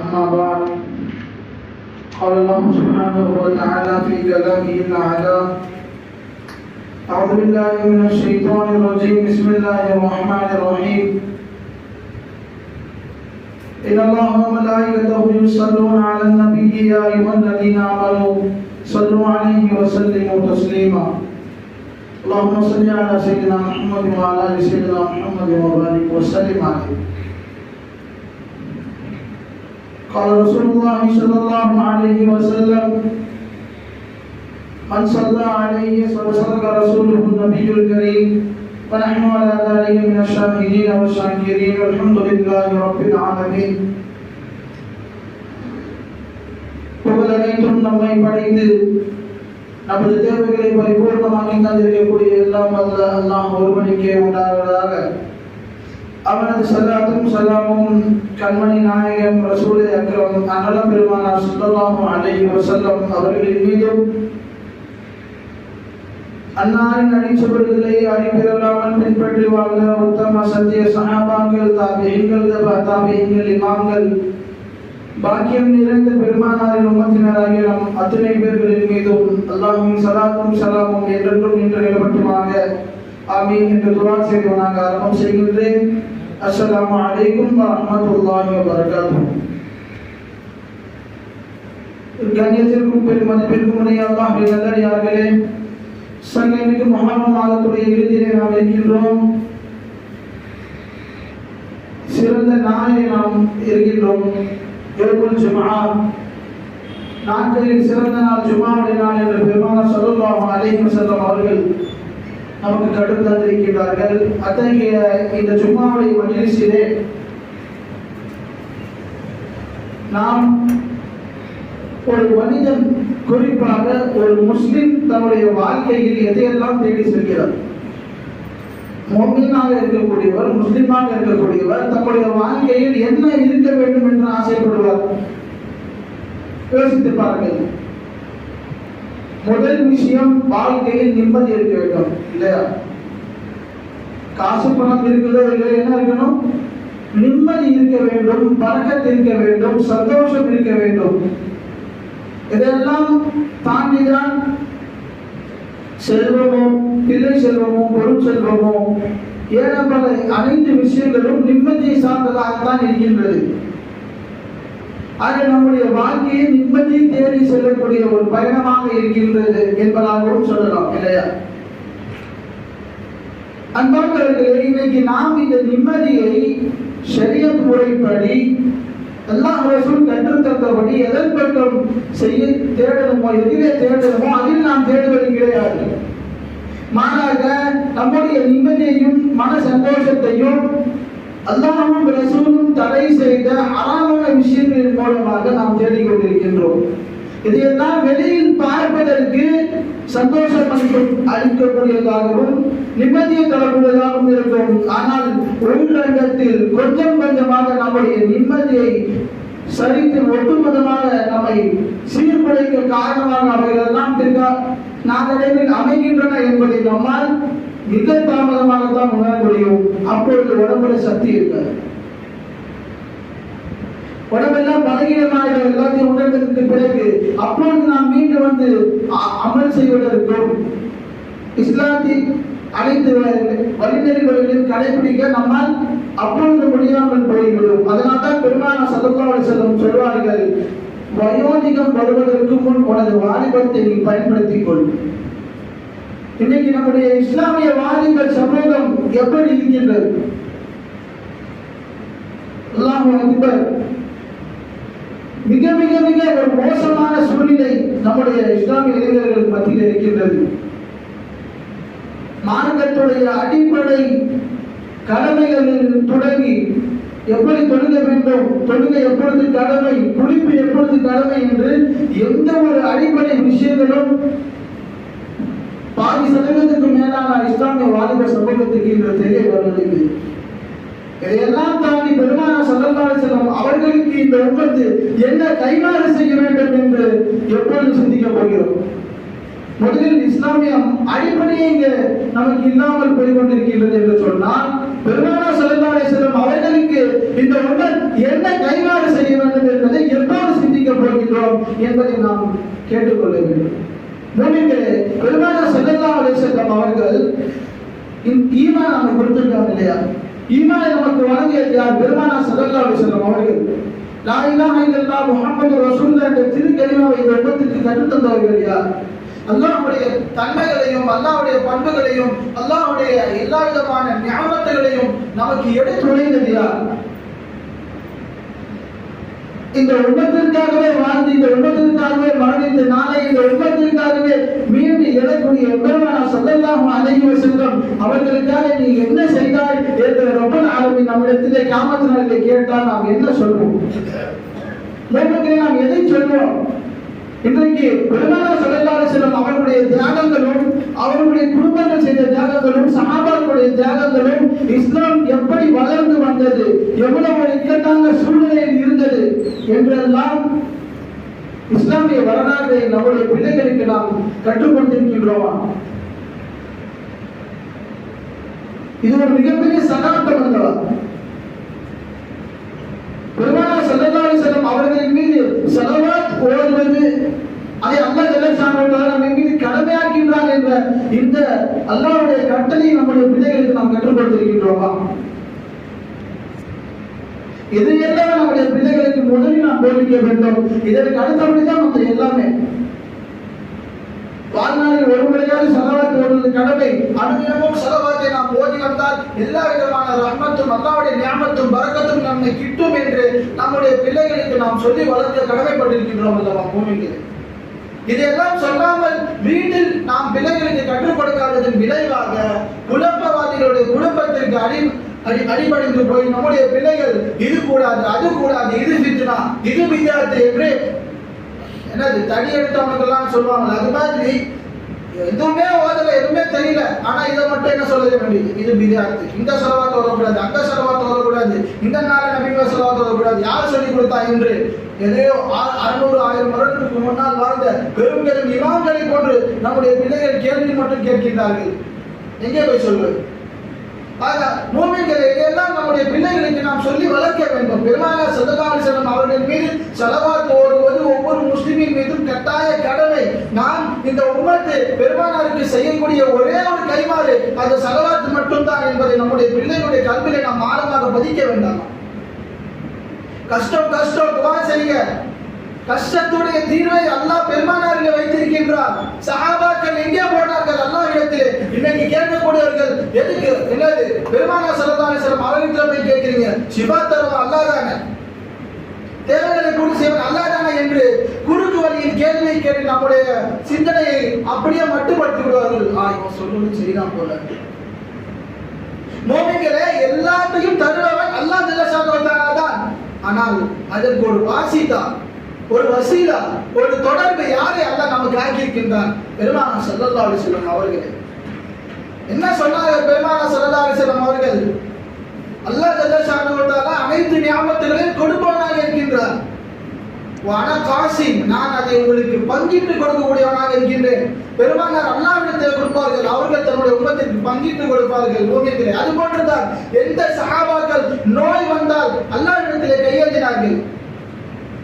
أما بعد، قال الله سبحانه وتعالى في كلامه الأعلى أعوذ بالله من الشيطان الرجيم، بسم الله الرحمن الرحيم. إن الله وملائكته يصلون على النبي يا أيها الذين آمنوا صلوا عليه وسلموا تسليما. اللهم صل على سيدنا محمد وعلى آل سيدنا محمد وبارك وسلم عليه. قال رسول الله صلى الله عليه وسلم من صلى عليه وصدق رسوله النبي الكريم ونحن على ذلك من الشاهدين والشاكرين والحمد لله رب العالمين புகழ் அனைத்தும் நம்மை படைத்து நமது தேவைகளை பரிபூர்ணமாக தந்திருக்கக்கூடிய எல்லாம் அல்ல அல்லாம் ஒருவனுக்கே உண்டாவதாக அவனது சல்லாத்தும் சல்லாமும் கண்மணி நாயகம் ரசூலை அக்ரம் அனல பெருமானார் சுல்லல்லாஹு அலைஹி வசல்லம் அவர்களின் மீதும் அன்னாரின் அடிச்சுவடுகளை அறிவிரலாமல் பின்பற்றி வாழ்ந்த உத்தம சத்திய சகாபாங்கள் தாபியங்கள் தாபியங்கள் இமாம்கள் பாக்கியம் நிறைந்த பெருமானாரின் உமத்தினராகிய நம் அத்தனை பேர்களின் மீதும் அல்லாஹும் சலாத்தும் சலாமும் என்றென்றும் நின்று நிலப்பட்டுமாக ஆமீன் என்று துவா செய்வனாக ஆரம்பம் செய்கின்றேன். அஸ்ஸலாமு அலைக்கும் வரஹ்மத்துல்லாஹி வபரகாத்துஹு கண்ணியத்திற்கும் பெரும் மதிப்பிற்கும் உடைய அல்லாஹ்வின் நல்லடியார்களே சங்கமிக்கு முகமது மாதத்துடைய இறுதியிலே நாம் இருக்கின்றோம் சிறந்த நாளை நாம் இருக்கின்றோம் யோகுல் ஜுமா நாட்களில் சிறந்த நாள் ஜுமாவுடைய நாள் என்று பெருமான சொல்லுவாங்க அலைஹி செல்லம் அவர்கள் நமக்கு கடும் தந்திருக்கிறார்கள் அத்தகைய இந்த ஜும்மாவுடைய மஜிலிசிலே நாம் ஒரு மனிதன் குறிப்பாக ஒரு முஸ்லிம் தன்னுடைய வாழ்க்கையில் எதையெல்லாம் தேடி செல்கிறார்? மொமீனாக இருக்கக்கூடியவர் முஸ்லிமாக இருக்கக்கூடியவர் தம்முடைய வாழ்க்கையில் என்ன இருக்க வேண்டும் என்று ஆசைப்படுவார்? யோசித்து பாருங்கள். முதல் விஷயம் வாழ்க்கையில் நிம்மதி இருக்க வேண்டும் இல்லையா? காசு பணம் இருக்குதோ இல்லை என்ன இருக்கணும்? நிம்மதி இருக்க வேண்டும் பறக்கத்து இருக்க வேண்டும் சந்தோஷம் இருக்க வேண்டும். இதெல்லாம் தாண்டிதான் செல்வமோ பிள்ளை செல்வமோ பொருள் செல்வமோ பல அனைத்து விஷயங்களும் நிம்மதியை சார்ந்ததாகத்தான் இருக்கின்றது. அது நம்முடைய வாழ்க்கையை நிம்மதியை தேடி செல்லக்கூடிய ஒரு பயணமாக இருக்கின்றது என்பதாகவும் சொல்லலாம் இல்லையா? அன்பார்களே இன்னைக்கு நாம் இந்த நிம்மதியை ஷரியத் முறைப்படி அல்லாஹ் அரசும் கற்று தந்தபடி எதன் பக்கம் செய்ய தேடணுமோ எதிலே தேடணுமோ அதில் நாம் தேடுவது கிடையாது. மாறாக நம்முடைய நிம்மதியையும் மன சந்தோஷத்தையும் அல்லாஹும் ரசூலும் தடை செய்த அறாமான விஷயங்களின் மூலமாக நாம் தேடிக்கொண்டிருக்கின்றோம். இதையெல்லாம் வெளியில் பார்ப்பதற்கு சந்தோஷம் அளிக்கக்கூடியதாகவும் நிம்மதியை தரக்கூடியதாகவும் இருக்கும். ஆனால் உள்ரங்கத்தில் கொஞ்சம் கொஞ்சமாக நம்முடைய நிம்மதியை சரித்து ஒட்டுமொத்தமாக நம்மை சீர்குலைக்க காரணமாக அவைகளெல்லாம் பிற்கா நாளடைவில் அமைகின்றன என்பதை நம்மால் மிக தாமதமாகத்தான் உணர முடியும் அப்பொழுது உடம்புல சக்தி இருக்காது. உடம்பெல்லாம் பலகீனமாக எல்லாத்தையும் உணர்ந்ததற்கு பிறகு அப்பொழுது நாம் மீண்டும் வந்து அமல் செய்வதற்கும் இஸ்லாத்தின் அனைத்து வழிநெறிகளையும் கடைபிடிக்க நம்மால் அப்பொழுது முடியாமல் போய்விடும். அதனால் தான் பெருமான சதக்காவளி செல்லும் சொல்வார்கள் வயோதிகம் வருவதற்கு முன் உனது வாலிபத்தை நீ பயன்படுத்திக் கொள். இன்னைக்கு நம்முடைய இஸ்லாமிய வாதிகள் சமூகம் எப்படி இருக்கின்றது? மிக மிக மிக ஒரு மோசமான சூழ்நிலை நம்முடைய இஸ்லாமிய இளைஞர்கள் மத்தியில் இருக்கின்றது. மார்க்கத்துடைய அடிப்படை கடமைகளில் தொடங்கி எப்படி தொழுக வேண்டும் தொழுக எப்பொழுது கடமை குளிப்பு எப்பொழுது கடமை என்று எந்த ஒரு அடிப்படை விஷயங்களும் பாதி சதவீதத்துக்கு மேலான இஸ்லாமிய வாலிப சமூகத்துக்கு இன்று தெரிய வருவதில்லை. இதையெல்லாம் தாண்டி பெருமான சல்லல்லாஹு அலைஹி அவர்களுக்கு இந்த உற்பத்தி என்ன கைமாறு செய்ய வேண்டும் என்று எப்பொழுது சிந்திக்க போகிறோம். முதலில் இஸ்லாமியம் அடிப்படையே இங்கே நமக்கு இல்லாமல் போய் கொண்டிருக்கின்றது என்று சொன்னால் பெருமானா செல்லல்லாலே செல்லும் அவர்களுக்கு இந்த உமர் என்ன கைமாறு செய்ய வேண்டும் என்பதை எப்போது சிந்திக்க போகின்றோம் என்பதை நாம் கேட்டுக்கொள்ள வேண்டும். மூமின்களே பெருமானா செல்லல்லாலே செல்லும் அவர்கள் இந்த ஈமான் நமக்கு கொடுத்துருக்காங்க இல்லையா? ஈமானை நமக்கு வழங்கியது யார்? பெருமானா செல்லல்லாலே செல்லும் அவர்கள். லா இலாஹ இல்லல்லாஹ் முஹம்மது ரசூலுல்லாஹ் என்ற திருக்கலிமாவை இந்த உம்மத்திற்கு கற்றுத்தந்தவர்கள் யார்? அல்லாஹ்வுடைய தன்மைகளையும் அல்லாஹ்வுடைய பண்புகளையும் அல்லாஹ்வுடைய எல்லா விதமான ஞாபகங்களையும் நமக்கு எடுத்துரைத்தது யார்? இந்த உம்மத்திற்காகவே வாழ்ந்து இந்த உம்மத்திற்காகவே மரணித்து நாளை இந்த உம்மத்திற்காகவே மீண்டு எழக்கூடிய பெருமானா சொல்லலாம் அழகி செல்லும் அவர்களுக்காக நீ என்ன செய்தாய் என்று ரொம்ப ஆரம்பி நம்மிடத்திலே காமத்து கேட்டால் நாம் என்ன சொல்வோம்? லோகத்திலே நாம் எதை சொல்வோம்? இன்றைக்கு பெருமான சொல்லலாறு செல்லும் அவர்களுடைய தியாகங்களும் அவர்களுடைய செய்த தியாகங்களும் சஹாபாக்களுடைய தியாகங்களும் இஸ்லாம் எப்படி வளர்ந்து வந்தது? எவ்வளவு இக்கட்டான சூழ்நிலையில் இருந்தது? என்றெல்லாம் இஸ்லாமிய வரலாற்றை நம்முடைய பிள்ளைகளுக்கு நாம் கற்றுக் கொடுத்திருக்கின்றோமா இது ஒரு மிகப்பெரிய சகாப்தம் அல்லவா பெருமானா ஸல்லல்லாஹு செல்லும் அவர்களின் மீது செலவாத் ஓடுவது அதை அல்லாஹ் ஜல்லஷானு நம்ம மீது கடமையாக்கின்றான் என்ற இந்த அல்லாஹ்வுடைய கட்டளை நம்முடைய பிள்ளைகளுக்கு நாம் கற்றுக் கொடுத்திருக்கின்றோமா இது எல்லாம் நம்முடைய பிள்ளைகளுக்கு முதலில் நாம் போதிக்க வேண்டும்? இதற்கு அடுத்தபடிதான் மற்ற எல்லாமே வாழ்நாளில் ஒரு முறையாவது செலவாக்கு ஓடுவது கடமை. அனுதினமும் செலவாத்தை நாம் ஓதி வந்தால் எல்லா விதமான ரஹ்மத்தும் அல்லாவுடைய ஞாபகத்தும் பரக்கத்தும் நம்மை கிட்டும் என்று நம்முடைய பிள்ளைகளுக்கு நாம் சொல்லி வளர்க்க கடமைப்பட்டிருக்கின்றோம் அல்லவா பூமிக்கு இதையெல்லாம் சொல்லாமல் வீட்டில் நாம் பிள்ளைகளுக்கு கற்றுக் கொடுக்காததன் விளைவாக குழப்பவாதிகளுடைய குடும்பத்திற்கு அடி அடி அடிபணிந்து போய் நம்முடைய பிள்ளைகள் இது கூடாது அது கூடாது இது பித்னா இது வித்தியாசத்தை என்று என்னது தடி எடுத்தவனுக்கெல்லாம் சொல்லுவாங்க அது மாதிரி எதுவுமே ஓதல எதுவுமே தெரியல. ஆனா இதை மட்டும் என்ன சொல்ல வேண்டியது இது பிதாத்து. இந்த செலவாக ஓதக்கூடாது அந்த செலவாக ஓதக்கூடாது இந்த நாள் நபிங்க செலவாக ஓதக்கூடாது. யார் சொல்லி கொடுத்தா என்று எதையோ ஆ- அறுநூறு ஆயிரம் வருடத்துக்கு முன்னால் வாழ்ந்த பெரும் பெரும் இமாம்களை போன்று நம்முடைய பிள்ளைகள் கேள்வி மட்டும் கேட்கின்றார்கள். எங்கே போய் சொல்வது? ஆக மூமின்களை இதையெல்லாம் நம்முடைய பிள்ளைகளுக்கு நாம் சொல்லி வளர்க்க வேண்டும்? பெருமானா சல்லல்லாஹு செல்லும் அவர்கள் மீது செலவாக்கு ஓடுவது ஒவ்வொரு முஸ்லிமின் மீதும் கட்டாய கடமை. நாம் இந்த உம்மத்து பெருமானாருக்கு செய்யக்கூடிய ஒரே ஒரு கைமாறு அந்த செலவாத்து மட்டும்தான் என்பதை நம்முடைய பிள்ளைகளுடைய கல்வியை நாம் ஆழமாக பதிக்க வேண்டாம்? கஷ்டம் கஷ்டம் துவா செய்ய கஷ்டத்துடைய தீர்வை அல்லாஹ் பெருமானாரில் வைத்திருக்கின்றார். சஹாபாக்கள் எங்கே போனார்கள்? அல்லாஹ் இடத்திலே இன்னைக்கு கேட்கக்கூடியவர்கள் எதுக்கு? என்னது? பெருமானா சரதான சிலம் வஸல்லம் போய் கேட்கிறீங்க. சிவா தருவா அல்லாஹ் தானே. தேவைகளை கூட செய்வன் அல்லாஹ் தானே என்று குறுக்கு வழியில் கேள்வியை கேட்டு நம்முடைய சிந்தனையை அப்படியே மட்டுப்படுத்தி விடுவார்கள் ஆ இவன் சொல்றது சரிதான் போல மோமின்களே எல்லாத்தையும் தருபவன் அல்லாஹ் தான். ஆனால் அதற்கு ஒரு வாசிதா ஒரு வசீலா ஒரு தொடர்பு யாரை அல்ல நமக்கு ஆக்கியிருக்கின்றான்? பெருமான ஸல்லல்லாஹு அலைஹி அவர்களே. என்ன சொன்னாங்க பெருமான ஸல்லல்லாஹு அலைஹி அவர்கள்? அல்லாஹ் ஜல்லஷானு தஆலா அனைத்து நியாமத்துகளையும் கொடுப்பவனாக இருக்கின்றார். வன காசிம் நான் அதை உங்களுக்கு பங்கிட்டு கொடுக்கக்கூடியவனாக இருக்கின்றேன். பெருமானார் அல்லாவிடத்தில் கொடுப்பார்கள் அவர்கள் தன்னுடைய உபத்திற்கு பங்கிட்டு கொடுப்பார்கள் பூமியிலே அது போன்றுதான் எந்த சகாபாக்கள் நோய் வந்தால் அல்லாவிடத்திலே கையேந்தினார்கள்.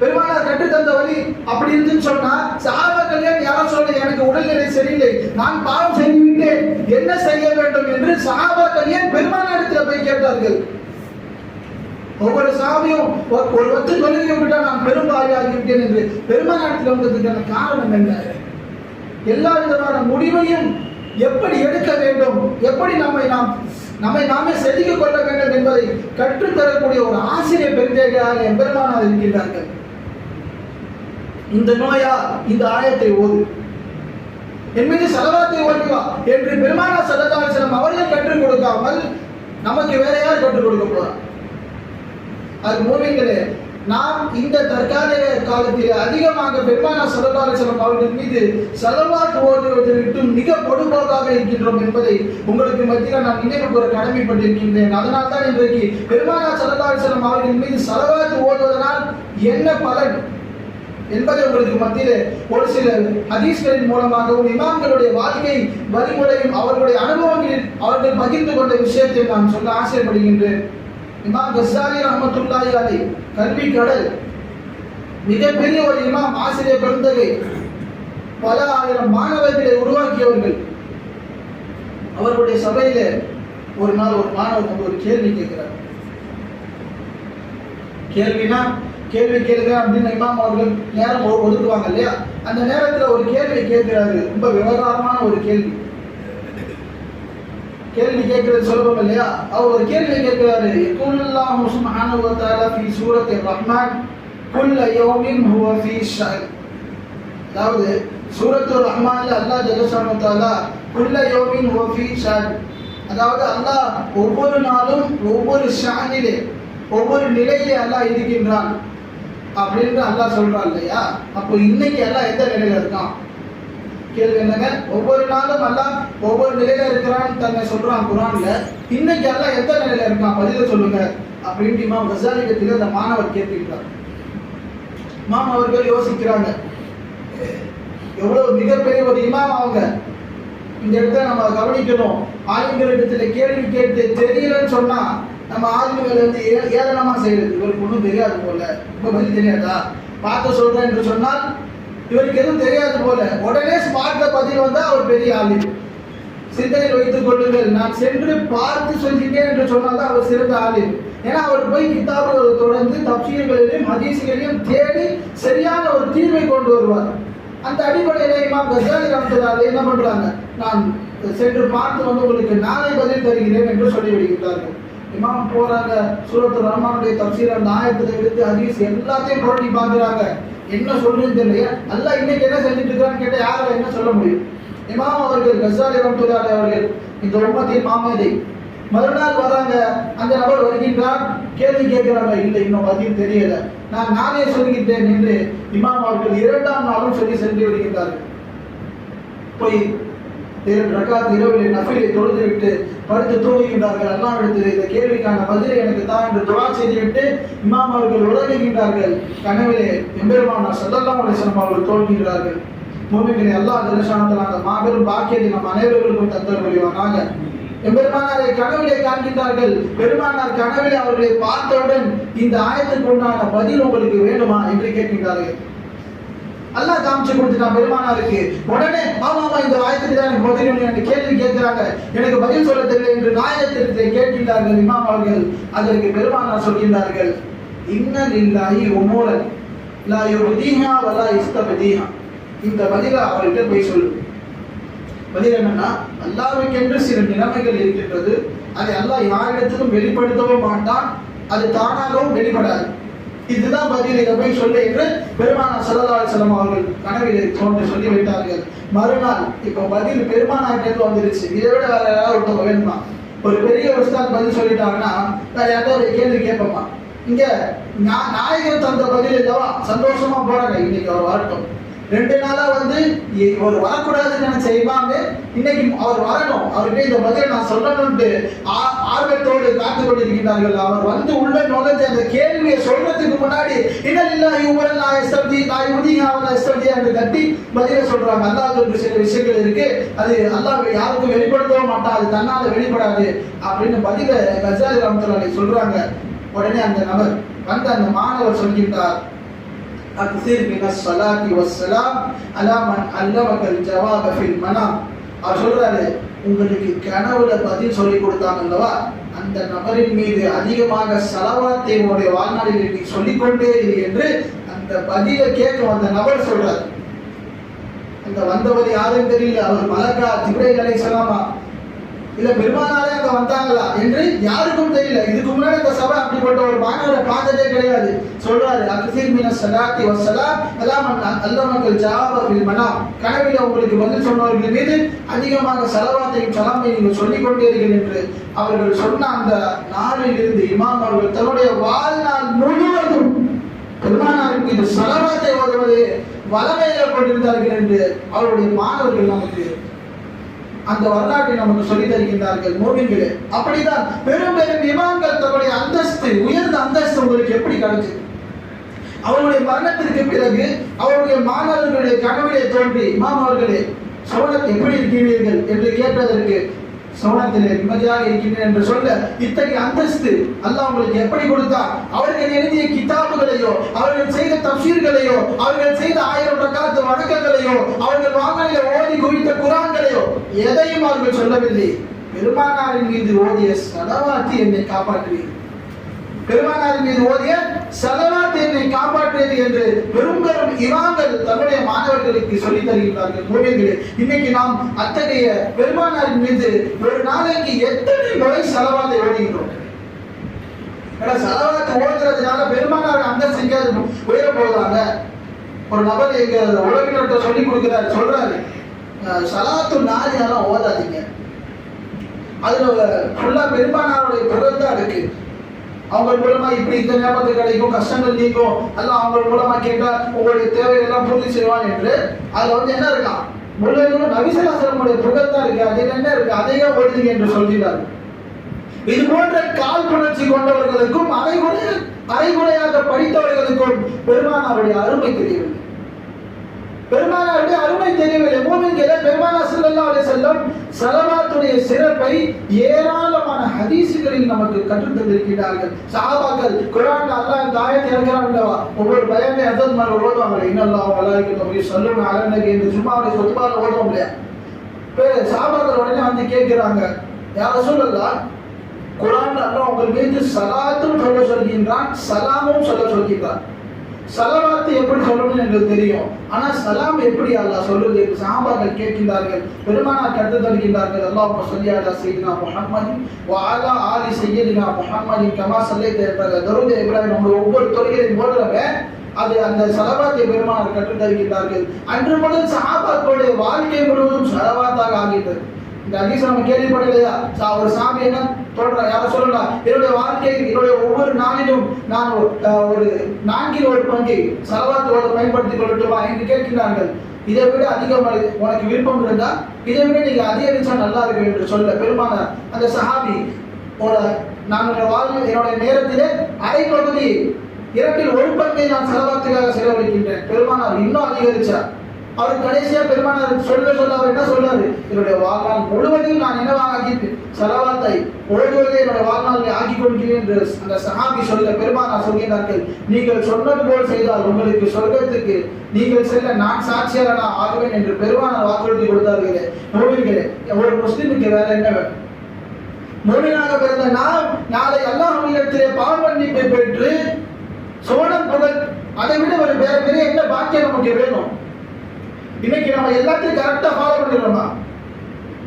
பெருமானார் கற்றுத்தந்த வழி அப்படி இருந்துன்னு சொன்னா சஹாபாக்கள் ஏன் யாரும் சொல்ல எனக்கு உடல்நிலை சரியில்லை. நான் பாவம் செய்துவிட்டேன். என்ன செய்ய வேண்டும் என்று சஹாபாக்கள் ஏன் பெருமானாரிடத்தில் போய் கேட்டார்கள். ஒவ்வொரு சாமியும் ஒரு ஒத்து வச்சு விட்டால் நான் பெரும்பாவியாகிவிட்டேன் என்று பெருமாநாட்டில் வந்ததுக்கான காரணம் என்ன? எல்லா விதமான முடிவையும் எப்படி எடுக்க வேண்டும்? எப்படி நம்மை நாம் நம்மை நாமே செதுக்கிக் கொள்ள வேண்டும் என்பதை கற்றுத்தரக்கூடிய ஒரு ஆசிரியர் பெருந்தேகையாக பெருமானார் இருக்கின்றார்கள். இந்த நோயா இந்த ஆயத்தை ஓது. என் மீது செலவாத்தை ஓடிவா என்று பெருமானா சல்லல்லாஹு அவர்கள் கற்றுக் கொடுக்காமல் நமக்கு வேற யார் கற்றுக் கொடுக்க போறார்? அது மூவிங்களே நாம் இந்த தற்காலிக காலத்தில் அதிகமாக பெருமானா சரதாரசனம் அவர்கள் மீது செலவாக்கு ஓடுவதை விட்டு மிக பொதுவாக இருக்கின்றோம் என்பதை உங்களுக்கு மத்தியில் நான் நினைவு கூற கடமைப்பட்டிருக்கின்றேன். அதனால் தான் இன்றைக்கு பெருமானா சரதாரசனம் அவர்கள் மீது செலவாக்கு ஓடுவதனால் என்ன பலன்? என்பதை உங்களுக்கு மத்தியில் ஒரு சில ஹதீஸ்களின் மூலமாகவும் இமாம்களுடைய வாழ்க்கை வழிமுறையும் அவர்களுடைய அனுபவங்களில் அவர்கள் பகிர்ந்து கொண்ட விஷயத்தை நான் சொல்ல ஆசைப்படுகின்றேன். இமாம் கசாலி ரஹமத்துல்லாஹி அலை கல்வி கடல். மிகப்பெரிய ஒரு இமாம் ஆசிரியர் பெருந்தகை பல ஆயிரம் மாணவர்களை உருவாக்கியவர்கள். அவர்களுடைய சபையில ஒரு நாள் ஒரு மாணவர் வந்து ஒரு கேள்வி கேட்கிறார். கேள்வினா கேள்வி கேளுங்க அப்படின்னு இமாம் அவர்கள் நேரம் ஒதுக்குவாங்க இல்லையா? அந்த நேரத்தில் ஒரு கேள்வி கேட்கிறாரு. ரொம்ப விவகாரமான ஒரு கேள்வி. கேள்வி கேட்கறது சுலபம் இல்லையா? அவர் ஒரு கேள்வி கேட்கிறாரு. குல்லாஹு சுப்ஹானஹு வ தஆலா ஃபீ சூரத்தி ரஹ்மான். குல்ல யௌமின் ஹுவ ஃபீ ஷஅன் அதாவது சூரத்து ரஹ்மான்ல அல்லாஹ் ஜல்லஷானு தஆலா குல்ல யௌமின் ஹுவ ஃபீ ஷஅன் அதாவது அல்லாஹ் ஒவ்வொரு நாளும் ஒவ்வொரு ஷானிலே ஒவ்வொரு நிலையிலே அல்லாஹ் இருக்கின்றான். அப்படின்னு அல்லா சொல்றான் இல்லையா? அப்போ இன்னைக்கு எல்லாம் எந்த நிலையில இருக்கான்? கேள்வி என்னங்க? ஒவ்வொரு நாளும் அல்லாஹ் ஒவ்வொரு நிலையில இருக்கிறான்னு தன்னை சொல்றான் குரான்ல. இன்னைக்கு எல்லாம் எந்த நிலையில இருக்கான்? பதில சொல்லுங்க. அப்படின்ட்டு இமாம் கசாலிகத்தில் அந்த மாணவர் கேட்டுக்கிறார் இமாம் அவர்கள் யோசிக்கிறாங்க. எவ்வளவு மிகப்பெரிய ஒரு இமாம் அவங்க. இந்த இடத்த நம்ம கவனிக்கணும். ஆளுங்களிடத்துல கேள்வி கேட்டு தெரியலன்னு சொன்னா நம்ம ஆளுங்களை வந்து ஏ- ஏளனமாக செய்யறது. இவருக்கு ஒன்றும் தெரியாது போல. இப்போ பதில் தெரியாதா? பார்த்து சொல்றேன் என்று சொன்னால் இவருக்கு எதுவும் தெரியாது போல. உடனே ஸ்மார்ட்ல பதில் வந்தா அவர் பெரிய ஆளு. சிந்தனையில் வைத்துக் கொள்ளுங்கள். நான் சென்று பார்த்து சொல்கிறேன் என்று சொன்னால் அவர் சிறந்த ஆளு. ஏன்னா அவர் போய் கிதாபுகளை தொடர்ந்து தப்சீர்களையும் ஹதீஸ்களையும் தேடி சரியான ஒரு தீர்வை கொண்டு வருவார். அந்த அடிப்படையில இமாம் கசாலி ரஹ்மத்துல்லாஹி என்ன பண்றாங்க? நான் சென்று பார்த்து வந்து உங்களுக்கு நாளை பதில் தருகிறேன் என்று சொல்லிவிடுகிறார்கள் இமாம் போறாங்க. சூரத்து ரஹ்மானுடைய தப்சீர் அந்த ஆயத்தை எடுத்து ஹதீஸ் எல்லாத்தையும் புரட்டி பார்க்கறாங்க. என்ன சொல்றதுன்னு தெரியல நல்லா இன்னைக்கு என்ன செஞ்சுட்டு இருக்கான்னு கேட்டா யாரால என்ன சொல்ல முடியும்? இமாம் அவர்கள் கசாலி ரஹ்மத்துல்லாஹி அவர்கள் இந்த உம்மத்தின் மாமேதை. மறுநாள் வராங்க. அந்த நபர் வருகின்றார். கேள்வி கேட்கிறாங்க. இல்லை இன்னும் பதில் தெரியல. நான் நானே சொல்கின்றேன் என்று இமாம் அவர்கள் இரண்டாம் நாளும் சொல்லி சென்று விடுகின்றார்கள். போய் இரண்டு ரக்காத் இரவில் நஃபிலை தொழுதுவிட்டு படுத்து தூங்குகின்றார்கள். அல்லாவிடத்தில் இந்த கேள்விக்கான பதிலை எனக்கு தான் என்று துவா செய்துவிட்டு இமாம் அவர்கள் உலகுகின்றார்கள் கனவிலே எம்பெருமானார் ஸல்லல்லாஹு அலைஹி அவர்கள் தோல்கின்றார்கள் மூமிகளை அல்லாஹ் ஜல்லஷானத்தில் அந்த மாபெரும் பாக்கியத்தை நம் அனைவர்களுக்கும் தந்தர் புரிவானாக எம்பெருமானாரை கனவிலே காண்கின்றார்கள். பெருமானார் கனவிலே அவர்களை பார்த்தவுடன் இந்த ஆயத்துக்கு உண்டான பதில் உங்களுக்கு வேண்டுமா என்று கேட்கின்றார்கள். அல்லாஹ் காமிச்சு கொடுத்துட்டான் பெருமானாருக்கு. உடனே ஆமா ஆமா இந்த ஆயத்துக்கு தான் எனக்கு பதில் வேணும் என்று கேள்வி கேட்கிறாங்க. எனக்கு பதில் சொல்ல தெரியல என்று நாயகத்திற்கு கேட்கின்றார்கள் இமாம் அவர்கள். அதற்கு பெருமானார் சொல்கின்றார்கள் இன்னல் இல்லாஹி உமூரன் லா யுபதீஹா வலா இஸ்தபதீஹா இந்த பதில அவர்கிட்ட போய் சொல்லு. பதில் என்னன்னா அல்லாவுக்கென்று சில நிலைமைகள் இருக்கின்றது. அதை அல்லாஹ் யாரிடத்திலும் வெளிப்படுத்தவும் மாட்டான். அது தானாகவும் வெளிப்படாது. இதுதான் பதில் இதை போய் சொல்லு என்று பெருமானா ஸல்லல்லாஹு செல்லம் அவர்கள் கனவில் தோன்று சொல்லி விட்டார்கள் மறுநாள் இப்போ பதில் பெருமானார்கிட்ட வந்துருச்சு. இதை விட வேற யாராவது ஒருத்தவங்க வேணுமா? ஒரு பெரிய உஸ்தாத் பதில் சொல்லிட்டாங்கன்னா வேற யாராவது ஒரு கேள்வி கேட்போமா? இங்க நாயகர் தந்த பதில் இல்லவா சந்தோஷமா போறாங்க. இன்னைக்கு அவர் வரட்டும். ரெண்டு நாளா வந்து இ- அவர் வரக்கூடாதுன்னு செய்வாங்க? இன்னைக்கு அவர் வரணும். அவர்கிட்ட இந்த பதிலை நான் சொல்லணும்ட்டு ஆ- ஆர்வத்தோடு காத்து கொண்டிருக்கிறார்கள் அவர் வந்து உள்ள நுழைஞ்ச அந்த கேள்வியை சொல்றதுக்கு முன்னாடி இன்னும் இல்ல இவங்க நான் எஸ்எப்டி நான் உதிங்க அவன் எஸ்எம்டி என்று கட்டி பதில சொல்றாங்க. அல்லாஹ் சில விஷயங்கள் இருக்கு. அது அல்லாஹ் யாருக்கும் வெளிப்படுத்தவும் மாட்டான். அது தன்னால வெளிப்படாது அப்படின்னு பதில கஜாலி ரஹமத்துல்லாஹி சொல்றாங்க. உடனே அந்த நபர் வந்து அந்த மாணவர் சொல்கின்றார். அக்சிர் மின ஸலாத்தி வஸ்ஸலாம் அலா மன் அல்லமக ஜவாப ஃபில் மனாம் அவர் சொல்றாரு உங்களுக்கு கனவுல பதில் சொல்லி கொடுத்தாங்க அல்லவா அந்த நபரின் மீது அதிகமாக சலவாத்தை உங்களுடைய வாழ்நாளில் நீ சொல்லிக்கொண்டே இரு என்று அந்த பதிலை கேட்கும் அந்த நபர் சொல்றாரு. அந்த வந்தவர் யாரும் தெரியல அவர் மலக்கா ஜிப்ரைல் சொல்லாமா இல்ல பெருமானாலே அங்க வந்தாங்களா என்று யாருக்கும் தெரியல. இதுக்கு முன்னாடி இந்த சபை அப்படிப்பட்ட ஒரு மாணவரை பார்த்ததே கிடையாது. சொல்றாரு அக்சீர் மீன சலாத்தி வசலாம் எல்லாம் அல்ல மக்கள் பில் மனா கனவில உங்களுக்கு பதில் சொன்னவர்கள் மீது அதிகமாக செலவாத்தையும் சலாமையும் நீங்கள் சொல்லிக் கொண்டீர்கள் என்று அவர்கள் சொன்ன அந்த நாளில் இருந்து இமாம் அவர்கள் தன்னுடைய வாழ்நாள் முழுவதும் பெருமானாருக்கு இந்த செலவாத்தை ஓதுவது வளமையில கொண்டிருந்தார்கள் என்று அவருடைய மாணவர்கள் நமக்கு அந்த வரலாற்றை நமக்கு சொல்லி தருகின்றார்கள். மோமின்களே அப்படிதான் பெரும் பெரும் இமாம்கள் தன்னுடைய அந்தஸ்து உயர்ந்த அந்தஸ்து உங்களுக்கு எப்படி கிடைச்சது? அவருடைய மரணத்திற்கு பிறகு அவருடைய மாணவர்களுடைய கனவிலே தோன்றி இமாம் அவர்களே சோழத் எப்படி இருக்கிறீர்கள் என்று கேட்டதற்கு சோழத்திலே நிம்மதியாக இருக்கின்றேன் என்று சொல்ல இத்தகைய அந்தஸ்து அல்லாஹ் உங்களுக்கு எப்படி கொடுத்தார்? அவர்கள் எழுதிய கிதாபுகளையோ அவர்கள் செய்த தப்சீர்களையோ அவர்கள் செய்த ஆயிரம் பிரகாரத்து வணக்கங்களையோ அவர்கள் வாங்கலில் ஓதி குவித்த குரான்களையோ எதையும் அவர்கள் சொல்லவில்லை. பெருமானாரின் மீது ஓதிய சலவாத்தி என்னை காப்பாற்றுவீர்கள் பெருமானாரின் மீது ஓதிய சலவாத் என்னை காப்பாற்றியது என்று பெரும்பெரும் பெரும் இமாம்கள் தன்னுடைய மாணவர்களுக்கு சொல்லித் தருகிறார்கள் மூவியர்களே இன்னைக்கு நாம் அத்தகைய பெருமானாரின் மீது ஒரு நாளைக்கு எத்தனை முறை செலவாத்தை ஓடுகிறோம் செலவாத்தை சலவாத்தை ஓடுறதுனால பெருமானார் அந்த செஞ்சாது உயர போகிறாங்க ஒரு நபர் எங்க உலகினர்கிட்ட சொல்லி கொடுக்கிறாரு சொல்றாரு. சலாத்து நாரியாலாம் ஓதாதீங்க. அதுல ஃபுல்லா பெருமானாருடைய புகழ் தான் இருக்கு. அவங்க மூலமா இப்படி இந்த ஞாபகத்து கிடைக்கும் கஷ்டங்கள் நீக்கும் எல்லாம் அவங்க மூலமா கேட்டா உங்களுடைய தேவையெல்லாம் பூர்த்தி செய்வான் என்று. அதுல வந்து என்ன இருக்கா? முழுவதும் நபிசலாசனமுடைய புகழ்தான் இருக்கு. அதில் என்ன இருக்கு? அதையே ஒழுதுங்க என்று சொல்கிறார். இது போன்ற கால் புணர்ச்சி கொண்டவர்களுக்கும் அரைகுறை அரைகுறையாக படித்தவர்களுக்கும் பெருமானாருடைய அருமை தெரியவில்லை பெருமானாருடைய அருமை தெரியவில்லை மூமின்களே பெருமானா ஸல்லல்லாஹு அலைஹி செல்லம் சலவாத்துடைய சிறப்பை ஏராளமான ஹதீசுகளில் நமக்கு கற்றுத்தந்திருக்கிறார்கள் சாபாக்கள் குரான் அல்லா இந்த ஆயத்தை இறக்குறான் அல்லவா ஒவ்வொரு பயமே அதன் மாதிரி ஓடுவாங்க. இன்னல்லாஹ் மலாயிகத்துஹு யுஸல்லூன அலன் நபி சும்மா சும்மாவுடைய சொத்துபால ஓடுவோம் இல்லையா? பேர் சாபாக்கள் உடனே வந்து கேட்கிறாங்க யார சொல்லலாம் குரான் அல்லா உங்கள் மீது சலாத்தும் சொல்ல சொல்கின்றான் சலாமும் சொல்ல சொல்கின்றான். சலவாத்து எப்படி சொல்லணும்னு எங்களுக்கு தெரியும். ஆனால் சலாம் எப்படி அல்லா சொல்லுது என்று சஹாபாக்கள் கேட்கின்றார்கள். பெருமானார் கருத்து தருகின்றார்கள். அல்லாஹ் சொல்லி அலா செய்தினா முஹம்மது வ அலா ஆலி செய்யதினா முஹம்மது கமா சல்லைத்த என்ற தருத இப்ராஹிம் நம்ம ஒவ்வொரு தொழுகையும் போடுறவங்க அது அந்த சலவாத்தை பெருமானார் கற்று தருகின்றார்கள். அன்று முதல் சஹாபாக்களுடைய வாழ்க்கை முழுவதும் சலவாத்தாக ஆகின்றது. இந்த ஹதீஸ் நம்ம கேள்விப்படலையா? சா- ஒரு சாமி என்ன சொல்றா யார சொல்லலாம் என்னுடைய வாழ்க்கை என்னுடைய ஒவ்வொரு நாளிலும் நான் ஒரு, ஒரு நான்கில் ஒரு பங்கை சலவாத்தோடு பயன்படுத்திக் கொள்ளட்டுமா என்று கேட்கிறார்கள் இதை விட அதிகம் உனக்கு விருப்பம் இருந்தா இதை விட நீங்க அதிகரிச்சா நல்லா இருக்கும் என்று சொல்ல பெருமானார். அந்த சஹாபி நான் வாழ்வில் என்னுடைய நேரத்திலே அரை பகுதி இரட்டில் ஒரு பங்கை நான் செலவாத்துக்காக செலவழிக்கின்றேன். பெருமானார் இன்னும் அதிகரிச்சார். அவர் கடைசியா பெருமானார் சொல்ல சொல்ல அவர் என்ன சொல்றாரு? என்னுடைய வாழ்நாள் முழுவதையும் நான் என்ன ஆக்கி செலவாத்தை ஓடுவதை என்னுடைய வாழ்நாளில் ஆக்கி கொடுக்கிறேன் என்று அந்த சஹாபி சொல்ல பெருமானார் சொல்கிறார்கள் நீங்கள் சொன்னது போல் செய்தால் உங்களுக்கு சொர்க்கத்துக்கு நீங்கள் செல்ல நான் சாட்சியாளனா ஆகுவேன் என்று பெருமானார் வாக்குறுதி கொடுத்தார்களே. நோவிகளே ஒரு முஸ்லிமுக்கு வேற என்ன வேணும்? மூமினாக பிறந்த நாம் நாளை அல்லாஹ்விடத்திலே பால் மன்னிப்பை பெற்று சோழன் புகழ் அதை விட ஒரு வேற பெரிய என்ன பாக்கியம் நமக்கு வேணும்? இன்னைக்கு நம்ம எல்லாத்தையும் கரெக்டாக ஃபாலோ பண்ணிடுறோமா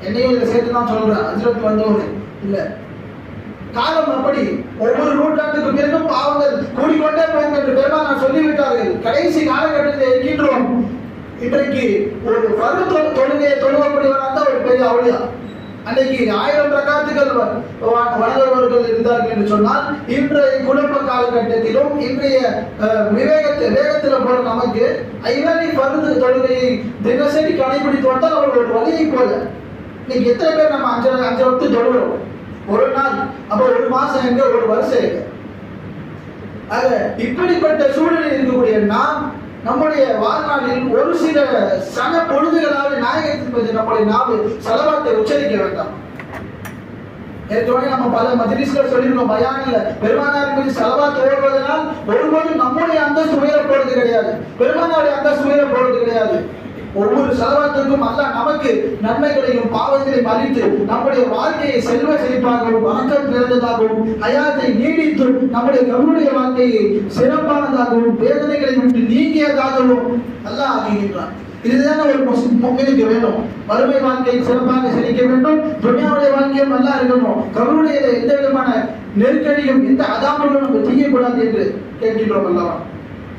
என்னையும் இதில் சேர்த்து தான் சொல்றேன். அஜரத் வந்தவங்க இல்லை. காலம் அப்படி. ஒவ்வொரு நூற்றாண்டுக்கு பிறகு பாவங்கள் கூடிக்கொண்டே போகும் என்று பெருமானார் சொல்லிவிட்டார்கள். கடைசி காலகட்டத்தில் இருக்கின்றோம். இன்றைக்கு ஒரு பரு தொழுகையை தொழுவக்கூடியவராக தான் ஒரு பெரிய அவளியா. அன்னைக்கு ஆயிரம் ரகாத்துகள் வணங்குபவர்கள் இருந்தார்கள் என்று சொன்னால் இன்றைய குடும்ப காலகட்டத்திலும் இன்றைய விவேகத்தை வேகத்தில் போல நமக்கு ஐவரை பருந்து தொழுகையை தினசரி கடைபிடித்து வந்தால் அவர்களோட வழியை போல. இன்னைக்கு எத்தனை பேர் நம்ம அஞ்சு அஞ்சு வகுத்து தொழுகிறோம்? ஒரு நாள். அப்போ ஒரு மாசம் எங்க? ஒரு வருஷம் எங்க? ஆக இப்படிப்பட்ட சூழலில் இருக்கக்கூடிய நாம் நம்முடைய வாழ்நாளில் ஒரு சில சக பொழுதுகளாவது நாயகத்தின் மீது நம்முடைய நாவு செலவாத்தை உச்சரிக்க வேண்டாம். ஏற்கனவே நம்ம பல மஜ்லிஸ்கள் சொல்லியிருக்கோம் பயானில் பெருமானார் மீது செலவா ஓடுவதனால் ஒருபோதும் நம்முடைய அந்த உயர போறது கிடையாது. பெருமானாருடைய அந்த உயர போறது கிடையாது. ஒவ்வொரு செலவாத்திற்கும் அல்லாஹ் நமக்கு நன்மைகளையும் பாவங்களையும் அளித்து நம்முடைய வாழ்க்கையை செல்வ செழிப்பாகவும் வணக்கம் பிறந்ததாகவும் ஹயாத்தை நீடித்து நம்முடைய கவனுடைய வாழ்க்கையை சிறப்பானதாகவும் வேதனைகளை விட்டு நீங்கியதாகவும் அல்லாஹ் ஆகின்றான் இதுதான் ஒரு முஸ்லிம் வேணும். வறுமை வாழ்க்கையை சிறப்பாக செழிக்க வேண்டும். துனியாவுடைய வாழ்க்கையும் நல்லா இருக்கணும். கவனுடைய எந்த விதமான நெருக்கடியும் எந்த அதாமலும் நம்ம செய்யக்கூடாது என்று கேட்கின்றோம் அல்லவா?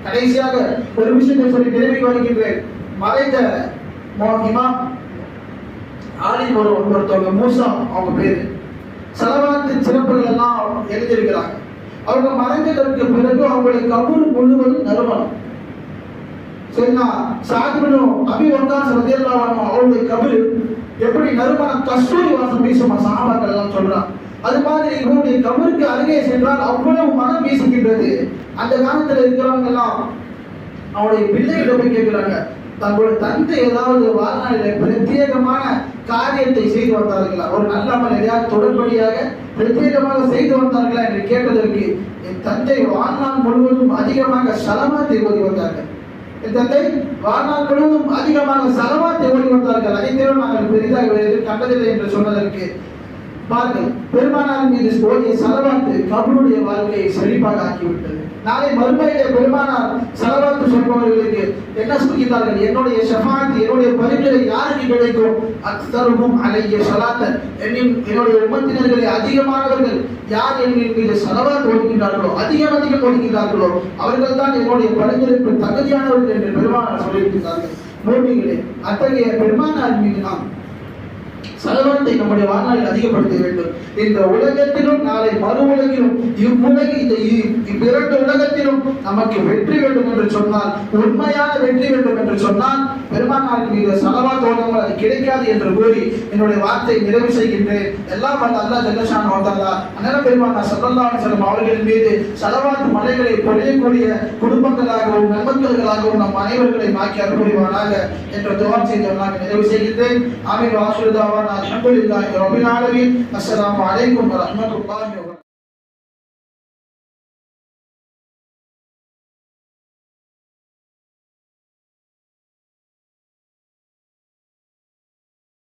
கடைசியாக ஒரு விஷயத்தை சொல்லி நினைவுக்கு வருகின்றேன். மறைந்த இமாம் ஆலிம் ஒரு ஒருத்தவங்க மூசா அவங்க பேரு. செலவாத்து சிறப்புகள் எல்லாம் எழுதியிருக்கிறாங்க. அவங்க மறைந்ததற்கு பிறகு அவங்களுடைய கபூர் முழுவதும் நறுமணம் சரிங்களா? சாதிபனும் அபி வந்தாஸ் ரதியல்லாஹு அவருடைய கபில் எப்படி நறுமணம் கஸ்தூரி வாசம் வீசுமா சாபாக்கள் எல்லாம் சொல்றான் அது மாதிரி இவருடைய கபருக்கு அருகே சென்றால் அவ்வளவு மனம் வீசுகின்றது. அந்த காலத்தில் இருக்கிறவங்க எல்லாம் அவருடைய பிள்ளைகிட்ட போய் கேட்கிறாங்க. தங்களுடைய தந்தை ஏதாவது வாழ்நாளில் பிரத்யேகமான காரியத்தை செய்து வந்தார்களா? ஒரு நல்ல அமல் எதையாவது தொடர்படியாக பிரத்யேகமாக செய்து வந்தார்களா என்று கேட்டதற்கு என் தந்தை வாழ்நாள் முழுவதும் அதிகமாக சலமாத்தை ஓதி வந்தார்கள். என் தந்தை வாழ்நாள் முழுவதும் அதிகமாக சலமாத்தை ஓடி வந்தார்கள். அனைத்திலும் நாங்கள் பெரிதாக கண்டதில்லை என்று சொன்னதற்கு பாருங்கள் பெருமானார் மீது ஓடிய சலவாத்து கபருடைய வாழ்க்கையை செழிப்பாக ஆக்கிவிட்டது நாளை மறுமையிலே பெருமானார் சலவாத்து சொல்பவர்களுக்கு என்ன சொல்கிறார்கள்? என்னுடைய ஷஃபாத் என்னுடைய பரிந்துரை யாருக்கு கிடைக்கும்? அக்தருகும் அலைய சலாத்த என்னின் என்னுடைய உமத்தினர்களை அதிகமானவர்கள் யார் என்னின் மீது சலவாத் ஓடுகின்றார்களோ அதிகம் அதிகம் ஓடுகின்றார்களோ அவர்கள் தான் என்னுடைய பரிந்துரைப்பு தகுதியானவர்கள் என்று பெருமானார் சொல்லியிருக்கிறார்கள். பூமிகளே அத்தகைய பெருமானார் மீது நாம் சகலத்தை நம்முடைய வாழ்நாளில் அதிகப்படுத்த வேண்டும். இந்த உலகத்திலும் நாளை மறு உலகிலும் இவ்வுலக இந்த இவ்விரண்டு உலகத்திலும் நமக்கு வெற்றி வேண்டும் என்று சொன்னால் உண்மையான வெற்றி வேண்டும் என்று சொன்னால் பெருமானாரின் மீது சலவா தோணங்கள் அது கிடைக்காது என்று கூறி என்னுடைய வார்த்தை நிறைவு செய்கின்றேன். எல்லாம் வல்ல அல்லா ஜல்லஷான் வந்தாலா. அண்ணன பெருமானா சல்லல்லாஹு செல்லும் அவர்களின் மீது சலவாத்து மலைகளை பொழியக்கூடிய குடும்பங்களாகவும் நண்பர்களாகவும் நம் அனைவர்களை மாக்கி அருள்புரிவானாக என்ற துவா செய்து நான் நிறைவு செய்கின்றேன். ஆமீன் வாசுதாவான் அல்ஹம்துலில்லாஹி ரபில் ஆலமீன். அஸ்ஸலாமு அலைக்கும் வரஹ்மத்துல்லாஹி